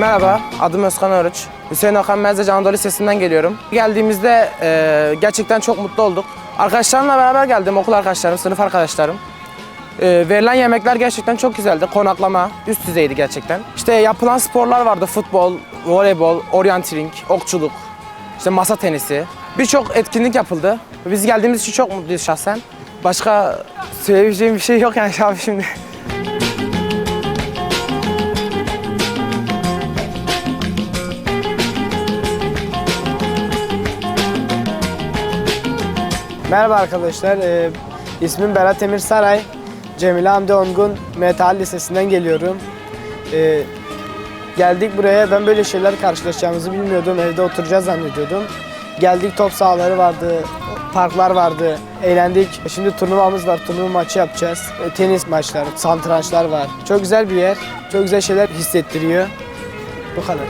Merhaba, adım Özkan Oruç. Hüseyin Okan Mezdeci Anadolu Lisesi'nden geliyorum. Geldiğimizde e, gerçekten çok mutlu olduk. Arkadaşlarımla beraber geldim, okul arkadaşlarım, sınıf arkadaşlarım. E, verilen yemekler gerçekten çok güzeldi. Konaklama üst düzeydi gerçekten. İşte yapılan sporlar vardı. Futbol, voleybol, oryantiling, okçuluk, işte masa tenisi. Birçok etkinlik yapıldı. Biz geldiğimiz için çok mutluyuz şahsen. Başka söyleyebileceğim bir şey yok yani abi şimdi. Merhaba arkadaşlar, ee, ismim Berat Emir Saray. Cemile Hamdi Ongun Metal Lisesi'nden geliyorum. Ee, geldik buraya, ben böyle şeyler karşılaşacağımızı bilmiyordum, evde oturacağız zannediyordum. Geldik top sahaları vardı, parklar vardı, eğlendik. Şimdi turnuvamız var, turnuva maçı yapacağız. Ee, tenis maçları, santrançlar var. Çok güzel bir yer, çok güzel şeyler hissettiriyor. Bu kadar.